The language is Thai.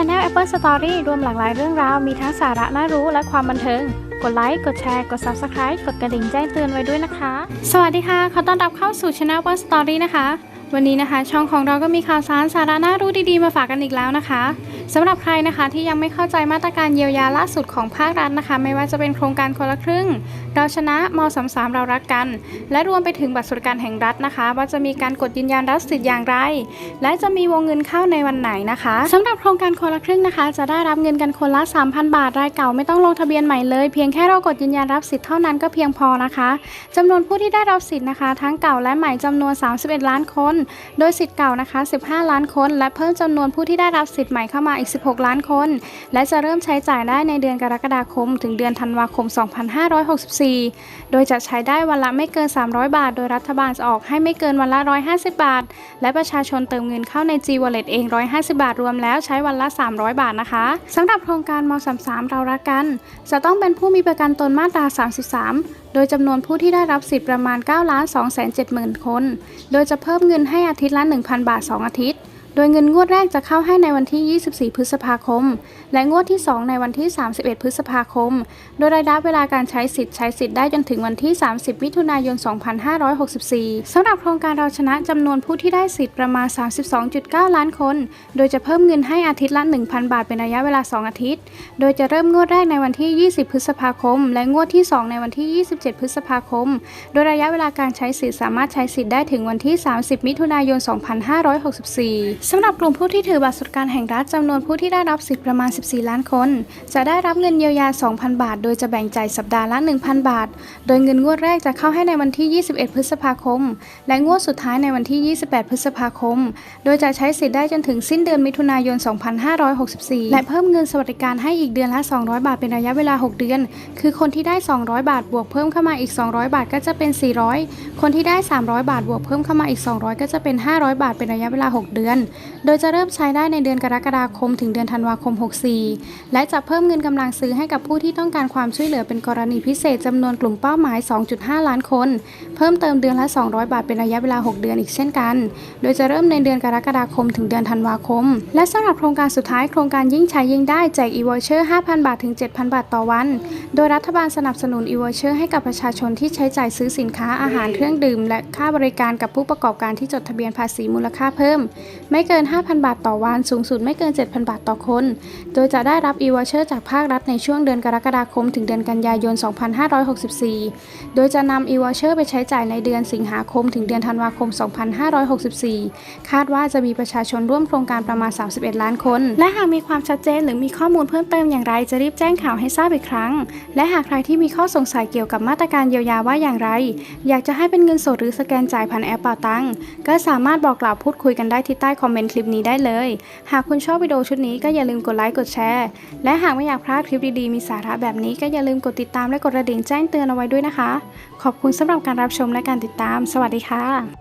Channel Apple Story รวมหลากหลายเรื่องราว มีทั้งสาระน่ารู้และความบันเทิง กดไลค์ กดแชร์ กด Subscribe กดกระดิ่งแจ้งเตือนไว้ด้วยนะคะ สวัสดีค่ะ ขอต้อนรับเข้าสู่ Channel Apple Story นะคะ วันนี้นะคะ ช่องของเราก็มีข่าวสารสาระน่ารู้ดีๆ มาฝากกันอีกแล้วนะคะ สำหรับใครนะคะที่ยังไม่เข้าใจมาตรการเยียวยาล่าสุดของภาครัฐนะคะ ไม่ว่าจะเป็นโครงการคนละครึ่ง เราชนะม33เรารักกัน และรวมไปถึงบัตรสวัสดิการแห่งรัฐนะคะ ว่าจะมีการกดยืนยันรับสิทธิ์อย่างไร และจะมีวงเงินเข้าในวันไหนนะคะสำหรับโครงการคนละครึ่งนะคะ จะได้รับเงินกันคนละ 3,000 บาทรายเก่าไม่ต้องลงทะเบียนใหม่เลยเพียงแค่เรากดยืนยันรับสิทธิ์เท่านั้นก็เพียงพอนะคะจำนวนผู้ที่ได้รับสิทธิ์นะคะ ทั้งเก่าและใหม่จำนวน 31 ล้านคน โดยสิทธิ์เก่านะคะ 15 ล้านคน และเพิ่มจำนวนผู้ที่ได้รับสิทธิ์ใหม่เข้ามาอีก 16 ล้านคน และจะเริ่มใช้จ่ายได้ในเดือนกรกฎาคม ถึงเดือนธันวาคม 2564 โดยจะใช้ได้วันละไม่เกิน 300 บาท โดยรัฐบาลจะออกให้ไม่เกินวันละ 150 บาท และประชาชนเติมเงินเข้าใน G Wallet เอง 150 บาทรวมแล้วใช้วันละ 300 บาทนะคะสำหรับโครงการม 33 เรารักกัน จะต้องเป็นผู้มีประกันตนมาตรา 33โดยจำนวนผู้ที่ได้รับสิทธิ์ประมาณ9 2 7 0 0 0 0 คน โดยจะเพิ่มเงินให้อาทิตย์ละ 1,000 บาท 2 อาทิตย์ ดยเงินงวดแรกจะเข้าให้ในวันที่ 24 พฤษภาคม และงวดที่ 2 ในวันที่ 31 พฤษภาคม โดยระยะเวลาการใช้สิทธิ์ใช้สิทธิ์ได้จนถึงวันที่ 30 มิถุนายน 2564สำหรับโครงการเราชนะจำนวนผู้ที่ได้สิทธิ์ประมาณ 32.9 ล้านคน โดยจะเพิ่มเงินให้อาทิตย์ละ 1,000 บาทเป็นระยะเวลา 2 อาทิตย์ โดยจะเริ่มงวดแรกในวันที่ 20 พฤษภาคม และงวดที่ 2 ในวันที่ 27 พฤษภาคม โดยระยะเวลาการใช้สิทธิ์สามารถใช้สิทธิ์ได้ถึงวันที่ 30 มิถุนายน 2564สำหรับกลุ่มผู้ที่ถือบัตรสวัสดิการแห่งรัฐจำนวนผู้ที่ได้รับสิทธิประมาณ 14 ล้านคน จะได้รับเงินเยียวยา 2,000 บาท โดยจะแบ่งจ่ายสัปดาห์ละ 1,000 บาท โดยเงินงวดแรกจะเข้าให้ในวันที่ 21 พฤษภาคม และงวดสุดท้ายในวันที่ 28 พฤษภาคม โดยจะใช้สิทธิ์ได้จนถึงสิ้นเดือนมิถุนายน 2564 และเพิ่มเงินสวัสดิการให้อีกเดือนละ 200 บาทเป็นระยะเวลา 6 เดือน คือคนที่ได้ 200 บาทบวกเพิ่มเข้ามาอีก 200 บาทก็จะเป็น 400 คนที่ได้ 300 บาทบวกเพิ่มเข้ามาอีก 200 ก็จะเป็น 500 บาทเป็นระยะเวลา 6 เดือนโดยจะเริ่มใช้ได้ในเดือนกรกฎาคม ถึงเดือนธันวาคม 64 และจะเพิ่มเงินกำลังซื้อให้กับผู้ที่ต้องการความช่วยเหลือเป็นกรณีพิเศษจำนวนกลุ่มเป้าหมาย 2.5 ล้านคน เพิ่มเติมเดือนละ 200 บาทเป็นระยะเวลา 6 เดือนอีกเช่นกัน โดยจะเริ่มในเดือนกรกฎาคม ถึงเดือนธันวาคม และสำหรับโครงการสุดท้ายโครงการยิ่งใช้ยิ่งได้แจก e-voucher 5,000 บาทถึง 7,000 บาทต่อวัน โดยรัฐบาลสนับสนุน e-voucher ให้กับประชาชนที่ใช้จ่ายซื้อสินค้าอาหารเครื่องดื่ม และค่าบริการกับผู้ประกอบการที่จดทะเบียนภาษีมูลค่าเพิ่มไไม่เกิน 5,000 บาทต่อวัน สูงสุดไม่เกิน 7,000 บาทต่อคน โดยจะได้รับ e-voucher จากภาครัฐในช่วงเดือนกรกฎาคม ถึงเดือนกันยายน 2564 โดยจะนำ e-voucher ไปใช้จ่ายในเดือนสิงหาคม ถึงเดือนธันวาคม 2564 คาดว่าจะมีประชาชนร่วมโครงการประมาณ 31 ล้านคน และหากมีความชัดเจนหรือมีข้อมูลเพิ่มเติมอย่างไรจะรีบแจ้งข่าวให้ทราบอีกครั้ง และหากใครที่มีข้อสงสัยเกี่ยวกับมาตรการเยียวยาว่าอย่างไร อยากจะให้เป็นเงินสดหรือสแกนจ่ายผ่านแอปเป่าตังก็สามารถบอกกล่าวพูดคุยกันได้ที่ใต้คอมอมเมนต์คลิปนี้ได้เลย หากคุณชอบวิดีโอชุดนี้ก็อย่าลืมกดไลค์กดแชร์ และหากไม่อยากพลาดคลิปดีๆมีสาระแบบนี้ก็อย่าลืมกดติดตามและกดกระดิ่งแจ้งเตือนเอาไว้ด้วยนะคะ ขอบคุณสำหรับการรับชมและการติดตาม สวัสดีค่ะ